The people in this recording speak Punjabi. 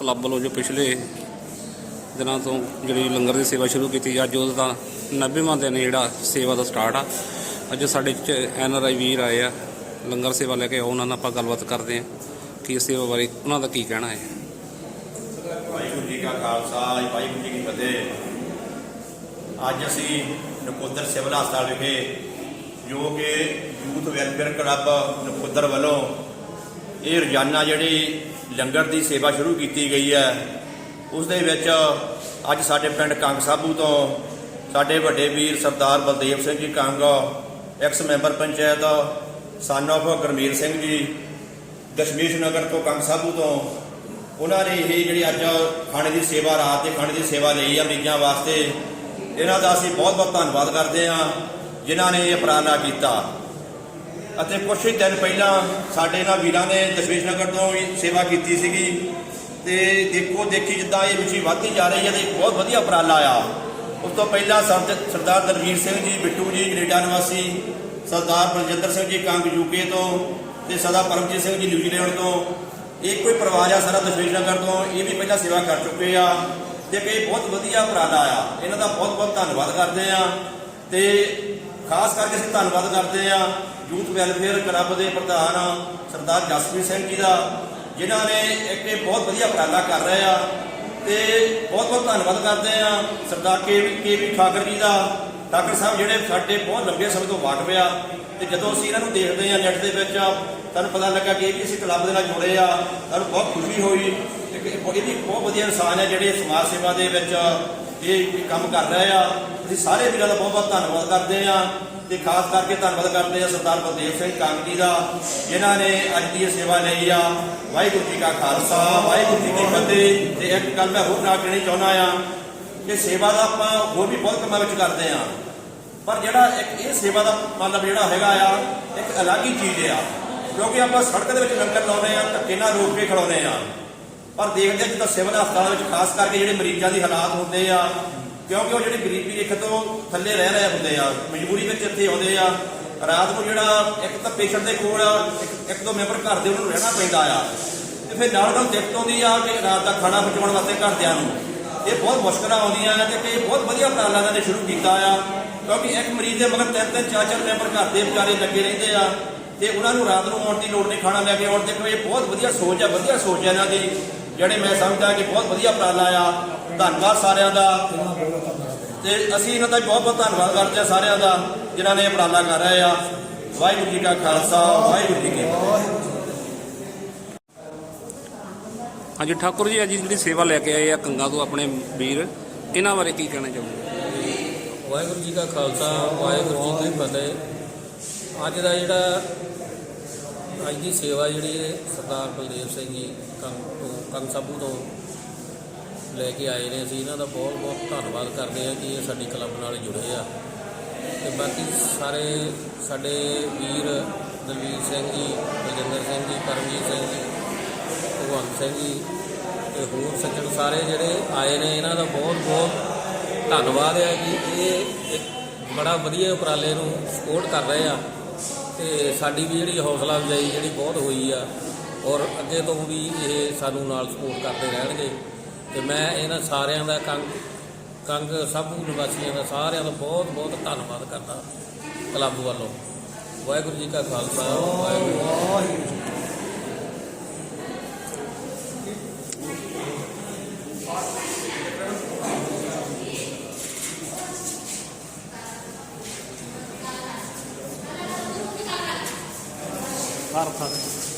ਕਲੱਬ ਵੱਲੋਂ ਜੋ ਪਿਛਲੇ ਦਿਨਾਂ ਤੋਂ ਜਿਹੜੀ ਲੰਗਰ ਦੀ ਸੇਵਾ ਸ਼ੁਰੂ ਕੀਤੀ, ਅੱਜ ਉਹਦਾ 90ਵਾਂ ਦਿਨ ਜਿਹੜਾ ਸੇਵਾ ਦਾ ਸਟਾਰਟ ਆ। ਅੱਜ ਸਾਡੇ ਚ ਐਨ ਆਰ ਆਈ ਵੀਰ ਆਏ ਆ, ਲੰਗਰ ਸੇਵਾ ਲੈ ਕੇ ਆਓ, ਉਹਨਾਂ ਨਾਲ ਆਪਾਂ ਗੱਲਬਾਤ ਕਰਦੇ ਆ ਕਿ ਸੇਵਾ ਬਾਰੇ ਉਹਨਾਂ ਦਾ ਕੀ ਕਹਿਣਾ ਹੈ। ਵਾਹਿਗੁਰੂ ਜੀ ਕਾ ਖਾਲਸਾ, ਵਾਹਿਗੁਰੂ ਜੀ ਕੀ ਫਤਿਹ। ਅੱਜ ਅਸੀਂ ਨਕੋਦਰ ਸਿਵਲ ਹਸਪਤਾਲ ਵਿਖੇ, ਜੋ ਕਿ ਯੂਥ ਵੈਲਫੇਅਰ ਕਲੱਬ ਨਕੋਦਰ ਵੱਲੋਂ ਇਹ ਰੋਜ਼ਾਨਾ ਜਿਹੜੀ ਲੰਗਰ ਦੀ ਸੇਵਾ ਸ਼ੁਰੂ ਕੀਤੀ ਗਈ ਹੈ। ਉਸ ਦੇ ਵਿੱਚ ਅੱਜ ਸਾਡੇ ਪਿੰਡ ਕੰਗ ਸਾਬੂ ਤੋਂ ਸਾਡੇ ਵੱਡੇ ਵੀਰ ਸਰਦਾਰ ਬਲਦੇਵ ਸਿੰਘ ਜੀ ਕੰਗ ਐਕਸ ਮੈਂਬਰ ਪੰਚਾਇਤ ਸਨ of ਗੁਰਮੀਤ ਸਿੰਘ ਜੀ, ਦਸ਼ਮੇਸ਼ ਨਗਰ ਤੋਂ ਕੰਗ ਸਾਬੂ ਤੋਂ। ਉਹਨਾਂ ਨੇ ਇਹ ਜਿਹੜੀ ਅੱਜ ਖਾਣੇ ਦੀ ਸੇਵਾ, ਰਾਤ ਦੇ ਖਾਣੇ ਦੀ ਸੇਵਾ ਲਈ ਆ ਮਰੀਜ਼ਾਂ ਵਾਸਤੇ। ਇਹਨਾਂ ਦਾ ਅਸੀਂ ਬਹੁਤ ਬਹੁਤ ਧੰਨਵਾਦ ਕਰਦੇ ਹਾਂ, ਜਿਨ੍ਹਾਂ ਨੇ ਇਹ ਉਪਰਾਲਾ ਕੀਤਾ। ਅਤੇ ਕੁਝ ਹੀ ਦਿਨ ਪਹਿਲਾਂ ਸਾਡੇ ਇਹਨਾਂ ਵੀਰਾਂ ਨੇ ਦਸ਼ਮੇਸ਼ ਨਗਰ ਤੋਂ ਵੀ ਸੇਵਾ ਕੀਤੀ ਸੀਗੀ। ਤੇ ਦੇਖੋ, ਦੇਖੀ ਜਿੱਦਾਂ ਇਹ ਰੁਚੀ ਵੱਧਦੀ ਜਾ ਰਹੀ ਹੈ ਤੇ ਬਹੁਤ ਵਧੀਆ ਉਪਰਾਲਾ ਆ ਉਸ ਤੋਂ ਪਹਿਲਾਂ ਸਰਦ- ਸਰਦਾਰ ਦਲਵੀਰ ਸਿੰਘ ਜੀ, ਬਿੱਟੂ ਜੀ, ਕੈਨੇਡਾ ਨਿਵਾਸੀ ਸਰਦਾਰ ਬਲਜਿੰਦਰ ਸਿੰਘ ਜੀ, ਕੰਗ ਯੂਕੇ ਤੋਂ ਤੇ ਸਰਦਾਰ ਪਰਮਜੀਤ ਸਿੰਘ ਜੀ ਨਿਊਜ਼ੀਲੈਂਡ ਤੋਂ। ਇਹ ਕੋਈ ਪਰਿਵਾਰ ਆ ਸਾਰਾ ਦਸ਼ਮੇਸ਼ ਨਗਰ ਤੋਂ, ਇਹ ਵੀ ਪਹਿਲਾਂ ਸੇਵਾ ਕਰ ਚੁੱਕੇ ਆ। ਤੇ ਕਿ ਇਹ ਬਹੁਤ ਵਧੀਆ ਉਪਰਾਲਾ ਆ ਇਹਨਾਂ ਦਾ ਬਹੁਤ ਬਹੁਤ ਧੰਨਵਾਦ ਕਰਦੇ ਆ। ਤੇ ਖਾਸ ਕਰਕੇ ਅਸੀਂ ਧੰਨਵਾਦ ਕਰਦੇ ਆ ਯੂਥ ਵੈਲਫੇਅਰ ਕਲੱਬ ਦੇ ਪ੍ਰਧਾਨ ਸਰਦਾਰ ਜਸਪ੍ਰੀਤ ਸਿੰਘ ਜੀ ਦਾ, ਜਿਨ੍ਹਾਂ ਨੇ ਇੱਕ ਬਹੁਤ ਵਧੀਆ ਉਪਰਾਲਾ ਕਰ ਰਹੇ ਆ ਤੇ ਬਹੁਤ ਬਹੁਤ ਧੰਨਵਾਦ ਕਰਦੇ ਆ ਸਰਦਾਰ ਕੇ ਵੀ ਕੇ ਵੀ ਠਾਕਰ ਜੀ ਦਾ, ਠਾਕਰ ਸਾਹਿਬ ਜਿਹੜੇ ਸਾਡੇ ਬਹੁਤ ਲੰਬੇ ਸਮੇਂ ਤੋਂ ਵਾਕਫ ਆ ਤੇ ਜਦੋਂ ਅਸੀਂ ਇਹਨਾਂ ਨੂੰ ਦੇਖਦੇ ਆ ਨੈਟ ਦੇ ਵਿੱਚ ਸਾਨੂੰ ਪਤਾ ਲੱਗਾ ਕਿ ਇਹ ਵੀ ਅਸੀਂ ਕਲੱਬ ਦੇ ਨਾਲ ਜੁੜੇ ਆ, ਸਾਨੂੰ ਬਹੁਤ ਖੁਸ਼ੀ ਹੋਈ ਕਿ ਇਹ ਵੀ ਬਹੁਤ ਵਧੀਆ ਇਨਸਾਨ ਹੈ ਜਿਹੜੇ ਸਮਾਜ ਸੇਵਾ ਦੇ ਵਿੱਚ ਇਹ ਕੰਮ ਕਰ ਰਹੇ ਆ। ਅਸੀਂ ਸਾਰੇ ਵੀਰਾਂ ਦਾ ਬਹੁਤ ਬਹੁਤ ਧੰਨਵਾਦ ਕਰਦੇ ਆ ਤੇ ਖਾਸ ਕਰਕੇ ਧੰਨਵਾਦ ਕਰਦੇ ਆ ਸਰਦਾਰ ਬਲਦੇਵ ਸਿੰਘ ਕੰਗ ਜੀ ਦਾ, ਜਿਨ੍ਹਾਂ ਨੇ ਅੱਜ ਦੀ ਇਹ ਸੇਵਾ ਲਈ ਆ। ਵਾਹਿਗੁਰੂ ਜੀ ਕਾ ਖਾਲਸਾ, ਵਾਹਿਗੁਰੂ ਜੀ ਕੀ ਫਤਿਹ। ਤੇ ਇੱਕ ਗੱਲ ਮੈਂ ਹੋਰ ਨਾਲ ਕਹਿਣੀ ਚਾਹੁੰਦਾ ਆ ਕਿ ਸੇਵਾ ਦਾ ਆਪਾਂ ਹੋਰ ਵੀ ਬਹੁਤ ਕੰਮਾਂ ਵਿੱਚ ਕਰਦੇ ਆ। ਪਰ ਜਿਹੜਾ ਇੱਕ ਇਹ ਸੇਵਾ ਦਾ ਮਤਲਬ ਜਿਹੜਾ ਹੈਗਾ ਆ, ਇੱਕ ਅਲੱਗ ਹੀ ਚੀਜ਼ ਆ। ਕਿਉਂਕਿ ਆਪਾਂ ਸੜਕ ਦੇ ਵਿੱਚ ਲੰਗਰ ਲਾਉਂਦੇ ਆ, ਧੱਕੇ ਨਾਲ ਰੋਕ ਕੇ ਖੜਾਉਂਦੇ ਆ। ਪਰ ਦੇਖਦੇ ਜਿੱਦਾਂ ਸਿਵਲ ਹਸਪਤਾਲ ਵਿੱਚ ਖਾਸ ਕਰਕੇ ਜਿਹੜੇ ਮਰੀਜ਼ਾਂ ਦੀ ਹਾਲਾਤ ਹੁੰਦੇ ਆ, ਕਿਉਂਕਿ ਉਹ ਜਿਹੜੇ ਗਰੀਬੀ ਰੇਖਾ ਤੋਂ ਥੱਲੇ ਰਹਿ ਰਹੇ ਹੁੰਦੇ ਆ, ਮਜਬੂਰੀ ਵਿੱਚ ਇੱਥੇ ਆਉਂਦੇ ਆ, ਰਾਤ ਨੂੰ ਜਿਹੜਾ ਇੱਕ ਤਾਂ ਪੇਸ਼ੈਂਟ ਦੇ ਕੋਲ ਇੱਕ- ਇੱਕ ਦੋ ਮੈਂਬਰ ਘਰ ਦੇ ਉਹਨੂੰ ਰਹਿਣਾ ਪੈਂਦਾ ਆ, ਤੇ ਫਿਰ ਨਾਲ ਨਾਲ ਦਿੱਕਤ ਆਉਂਦੀ ਆ ਕਿ ਰਾਤ ਦਾ ਖਾਣਾ ਪਹੁੰਚਾਉਣ ਵਾਸਤੇ ਘਰਦਿਆਂ ਨੂੰ। ਇਹ ਬਹੁਤ ਮੁਸ਼ਕਲਾਂ ਆਉਂਦੀਆਂ ਆ ਤੇ ਕਿ ਬਹੁਤ ਵਧੀਆ ਉਪਰਾਲਾ ਇਹਨਾਂ ਨੇ ਸ਼ੁਰੂ ਕੀਤਾ ਆ, ਕਿਉਂਕਿ ਇੱਕ ਮਰੀਜ਼ ਦੇ ਮਗਰ ਤਿੰਨ ਤਿੰਨ, ਚਾਰ ਚਾਰ ਮੈਂਬਰ ਘਰ ਦੇ ਵਿਚਾਰੇ ਲੱਗੇ ਰਹਿੰਦੇ ਆ, ਤੇ ਉਹਨਾਂ ਨੂੰ ਰਾਤ ਨੂੰ ਆਉਣ ਦੀ ਲੋੜ ਨਹੀਂ, ਖਾਣਾ ਲੈ ਕੇ ਆਉਣ 'ਤੇ ਇਹ ਬਹੁਤ ਵਧੀਆ ਸੋਚ ਆ, ਵਧੀਆ ਸੋਚ ਆ ਇਹਨਾਂ ਦੀ। ਜਿਹੜੇ ਮੈਂ ਸਮਝਦਾ ਕਿ ਬਹੁਤ ਵਧੀਆ ਉਪਰਾਲਾ ਆ ਧੰਨਵਾਦ ਸਾਰਿਆਂ ਦਾ। ਤੇ ਅਸੀਂ ਇਹਨਾਂ ਦਾ ਵੀ ਬਹੁਤ ਬਹੁਤ ਧੰਨਵਾਦ ਕਰਦੇ ਆ ਸਾਰਿਆਂ ਦਾ ਜਿਨ੍ਹਾਂ ਨੇ ਇਹ ਉਪਰਾਲਾ ਕਰ ਰਹੇ ਆ। ਵਾਹਿਗੁਰੂ ਜੀ ਕਾ ਖਾਲਸਾ ਵਾਹਿਗੁਰੂ ਜੀ ਕੀ ਫਤਿਹ। ਹਾਂਜੀ ਠਾਕੁਰ ਜੀ ਅੱਜ ਜਿਹੜੀ ਸੇਵਾ ਲੈ ਕੇ ਆਏ ਆ ਕੰਗਾ ਤੋਂ ਆਪਣੇ ਵੀਰ ਇਹਨਾਂ ਬਾਰੇ ਕੀ ਕਹਿਣਾ ਚਾਹੁੰਦੇ ਵਾਹਿਗੁਰੂ ਜੀ ਕਾ ਖਾਲਸਾ ਵਾਹਿਗੁਰੂ ਜੀ ਕੀ ਫਤਿਹ। ਅੱਜ ਦਾ ਜਿਹੜਾ ਅੱਜ ਦੀ ਸੇਵਾ ਜਿਹੜੀ ਹੈ, ਸਰਦਾਰ ਬਲਦੇਵ ਸਿੰਘ ਜੀ ਕੰਗ ਤੋਂ ਕੰਗ ਸਾਬੂ ਤੋਂ ਲੈ ਕੇ ਆਏ ਨੇ। ਅਸੀਂ ਇਹਨਾਂ ਦਾ ਬਹੁਤ ਬਹੁਤ ਧੰਨਵਾਦ ਕਰਦੇ ਹਾਂ ਕਿ ਇਹ ਸਾਡੀ ਕਲੱਬ ਨਾਲ ਜੁੜੇ ਆ। ਤੇ ਬਾਕੀ ਸਾਰੇ ਸਾਡੇ ਵੀਰ ਦਲਵੀਰ ਸਿੰਘ ਜੀ, ਬਲਜਿੰਦਰ ਸਿੰਘ ਜੀ, ਪਰਮਜੀਤ ਸਿੰਘ ਜੀ, ਭਗਵੰਤ ਸਿੰਘ ਜੀ ਤੇ ਹੋਰ ਸੱਜਣ ਸਾਰੇ ਜਿਹੜੇ ਆਏ ਨੇ, ਇਹਨਾਂ ਦਾ ਬਹੁਤ ਬਹੁਤ ਧੰਨਵਾਦ ਹੈ ਕਿ ਇਹ ਇੱਕ ਬੜਾ ਵਧੀਆ ਉਪਰਾਲੇ ਨੂੰ ਸਪੋਰਟ ਕਰ ਰਹੇ ਆ। ਤੇ ਸਾਡੀ ਵੀ ਜਿਹੜੀ ਹੌਸਲਾ ਅਫਜ਼ਾਈ ਜਿਹੜੀ ਬਹੁਤ ਹੋਈ ਆ, ਔਰ ਅੱਗੇ ਤੋਂ ਵੀ ਇਹ ਸਾਨੂੰ ਨਾਲ ਸਪੋਰਟ ਕਰਦੇ ਰਹਿਣਗੇ। ਤੇ ਮੈਂ ਇਹਨਾਂ ਸਾਰਿਆਂ ਦਾ ਕੰਗ ਕੰਗ ਸਭ ਨਿਵਾਸੀਆਂ ਦਾ ਸਾਰਿਆਂ ਦਾ ਬਹੁਤ ਬਹੁਤ ਧੰਨਵਾਦ ਕਰਦਾ ਕਲੱਬ ਵੱਲੋਂ। ਵਾਹਿਗੁਰੂ ਜੀ ਕਾ ਖਾਲਸਾ, ਵਾਹਿਗੁਰੂ Claro, claro.